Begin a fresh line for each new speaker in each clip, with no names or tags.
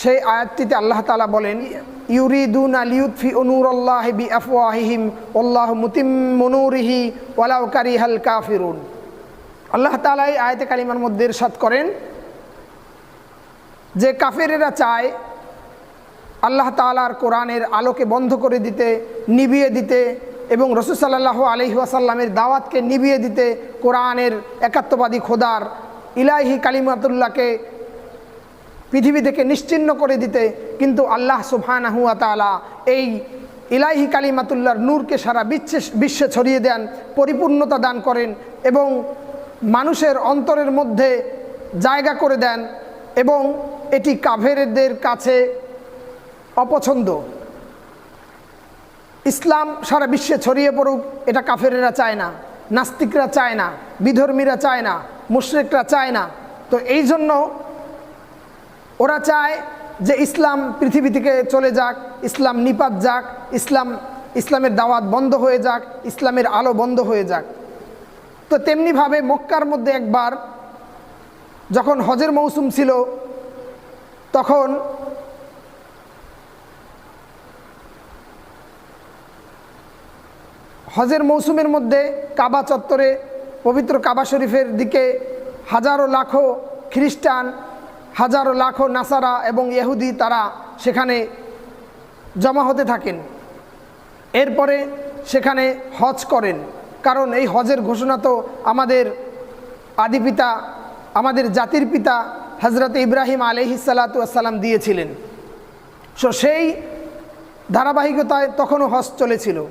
সেই আয়াতটিতে আল্লাহ তালা বলেন, ইউরিদুন আলিউদ্ফি অনুর আল্লাহ বি আফওয়াহিম আল্লাহ মুতিম মনুরিহি ওয়ালাউ কারিহাল কাফিরুন। আল্লাহ তালা এই আয়াতে কালিমার মধ্যে ইরশাদ করেন, যে কাফেরেরা চায় আল্লাহ তালার কোরআনের আলোকে বন্ধ করে দিতে নিবিয়ে দিতে এবং রসুসাল্লাহ আলহি আসাল্লামের দাওয়াতকে নিবিয়ে দিতে কোরআনের একাত্মবাদী খোদার ইলাহি কালিমাতুল্লাহকে পৃথিবী থেকে নিশ্চিন্ন করে দিতে, কিন্তু আল্লাহ সুবহানাহুয়া তালা এই ইলাহি কালিমাতুল্লাহর নূরকে সারা বিশ্বে বিশ্বে ছড়িয়ে দেন, পরিপূর্ণতা দান করেন এবং মানুষের অন্তরের মধ্যে জায়গা করে দেন এবং এটি কাভেরদের কাছে অপছন্দ। ইসলাম সারা বিশ্বে ছড়িয়ে পড়ুক, এটা কাফেরেরা চায় না, নাস্তিকরা চায় না, বিধর্মীরা চায় না, মুশ্রেকরা চায় না। তো এই জন্য ওরা চায় যে ইসলাম পৃথিবী থেকে চলে যাক, ইসলাম নিপাত যাক, ইসলাম, ইসলামের দাওয়াত বন্ধ হয়ে যাক, ইসলামের আলো বন্ধ হয়ে যাক। তো তেমনিভাবে মক্কার মধ্যে একবার যখন হজের মৌসুম ছিল, তখন হজের মৌসুমের মধ্যে কাবা চত্বরে, পবিত্র কাবা শরীফের দিকে হাজারো লাখো খ্রিস্টান হাজারো লাখো নাসারা এবং ইহুদি তারা সেখানে জমা হতে থাকেন। এরপরে সেখানে হজ করেন। কারণ এই হজের ঘোষণা তো আমাদের আদি পিতা, আমাদের জাতির পিতা হজরত ইব্রাহিম আলহিসাল্লাতাম দিয়েছিলেন। সো সেই ধারাবাহিকতায় তখনও হজ চলেছিল।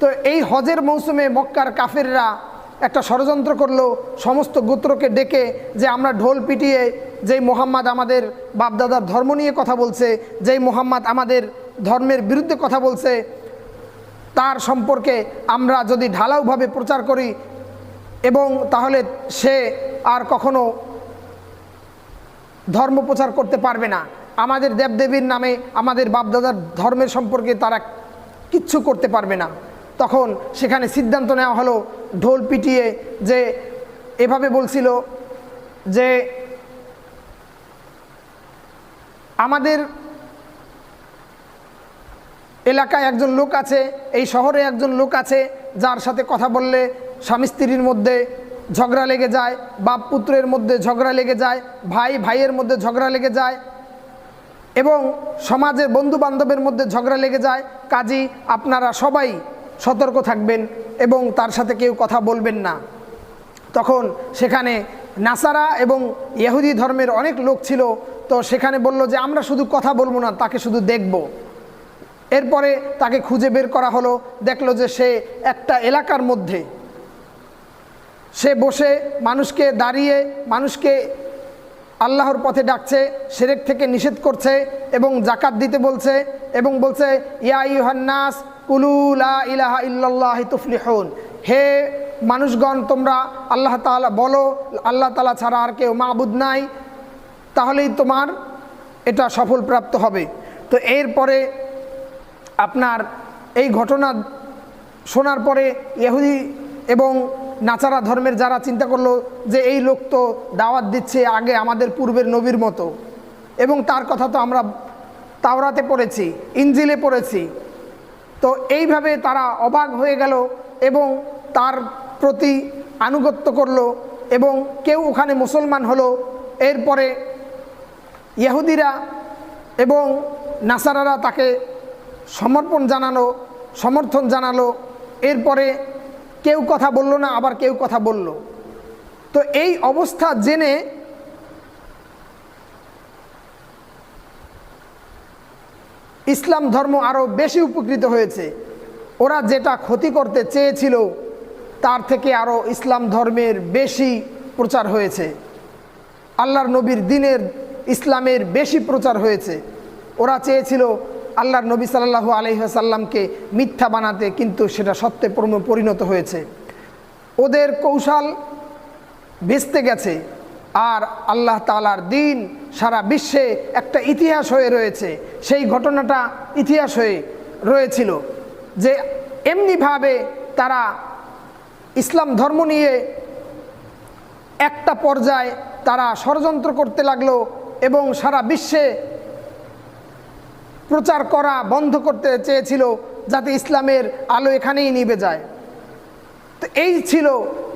তো এই হজের মৌসুমে মক্কার কাফেররা একটা ষড়যন্ত্র করল, সমস্ত গোত্রকে ডেকে যে আমরা ঢোল পিটিয়ে যেই মোহাম্মদ আমাদের বাপদাদার ধর্ম নিয়ে কথা বলছে, যেই মোহাম্মদ আমাদের ধর্মের বিরুদ্ধে কথা বলছে, তার সম্পর্কে আমরা যদি ঢালাওভাবে প্রচার করি এবং তাহলে সে আর কখনো ধর্ম প্রচার করতে পারবে না। আমাদের দেবদেবীর নামে আমাদের বাপদাদার ধর্মের সম্পর্কে তারা কিচ্ছু করতে পারবে না। তখন সেখানে সিদ্ধান্ত নেওয়া হলো, ঢোল পিটিয়ে যে এভাবে বলছিল যে আমাদের এলাকায় একজন লোক আছে, এই শহরে একজন লোক আছে, যার সাথে কথা বললে স্বামী স্ত্রীর মধ্যে ঝগড়া লেগে যায়, বাপ পুত্রের মধ্যে ঝগড়া লেগে যায়, ভাই ভাইয়ের মধ্যে ঝগড়া লেগে যায় এবং সমাজের বন্ধু বান্ধবের মধ্যে ঝগড়া লেগে যায়। কাজী, আপনারা সবাই সতর্ক থাকবেন এবং তার সাথে কেউ কথা বলবেন না। তখন সেখানে নাসারা এবং ইহুদি ধর্মের অনেক লোক ছিল তো সেখানে বলল যে, আমরা শুধু কথা বলব না, তাকে শুধু দেখব। এরপরে তাকে খুঁজে বের করা হলো, দেখল যে সে একটা এলাকার মধ্যে। সে বসে মানুষকে দাঁড়িয়ে, মানুষকে আল্লাহর পথে ডাকছে, সেরেক থেকে নিষেধ করছে এবং জাকাত দিতে বলছে এবং বলছে, ইয়া ইউহান্নাস কুলুলা ইলাহা ইল্লাল্লাহ তুফলিহুন। হে মানুষগণ, তোমরা আল্লাহ তাআলা বলো, আল্লাহ তালা ছাড়া আর কেউ মাবুদ নাই। তাহলেই তোমার এটা সফল প্রাপ্ত হবে। তো এরপরে আপনার এই ঘটনা শোনার পরে ইহুদি এবং নাচারা ধর্মের যারা চিন্তা করল যে এই লোক তো দাওয়াত দিচ্ছে আগে আমাদের পূর্বের নবীর মতো। এবং তার কথা তো আমরা তাওরাতে পড়েছি ইঞ্জিলে পড়েছি। তো এইভাবে তারা অবাক হয়ে গেল এবং তার প্রতি আনুগত্য করল এবং কেউ ওখানে মুসলমান হলো। এরপরে ইহুদিরা এবং নাসারারা তাকে সমর্পণ জানালো, সমর্থন জানালো। এরপরে কেউ কথা বলল না, আবার কেউ কথা বলল। তো এই অবস্থা জেনে ইসলাম ধর্ম আরও বেশি উপকৃত হয়েছে। ওরা যেটা ক্ষতি করতে চেয়েছিল, তার থেকে আরও ইসলাম ধর্মের বেশি প্রচার হয়েছে। আল্লাহর নবীর দিনের ইসলামের বেশি প্রচার হয়েছে। ওরা চেয়েছিল আল্লাহর নবী সাল্লাহু আলহিহাসাল্লামকে মিথ্যা বানাতে, কিন্তু সেটা সত্যে পরিণত হয়েছে। ওদের কৌশল বেচতে গেছে, আর আল্লাহ তালার দিন সারা বিশ্বে একটা ইতিহাস হয়ে রয়েছে। সেই ঘটনাটা ইতিহাস হয়ে রয়েছিল যে এমনিভাবে তারা ইসলাম ধর্ম নিয়ে একটা পর্যায়ে তারা ষড়যন্ত্র করতে লাগল এবং সারা বিশ্বে প্রচার করা বন্ধ করতে চেয়েছিল যাতে ইসলামের আলো এখানেই নিভে যায়। তো এই ছিল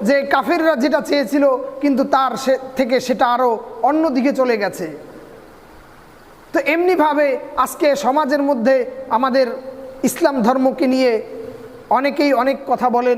যে কাফেররা যেটা চেয়েছিল, কিন্তু তার সে থেকে সেটা আরও অন্যদিকে চলে গেছে। তো এমনিভাবে আজকে সমাজের মধ্যে আমাদের ইসলাম ধর্মকে নিয়ে অনেকেই অনেক কথা বলেন।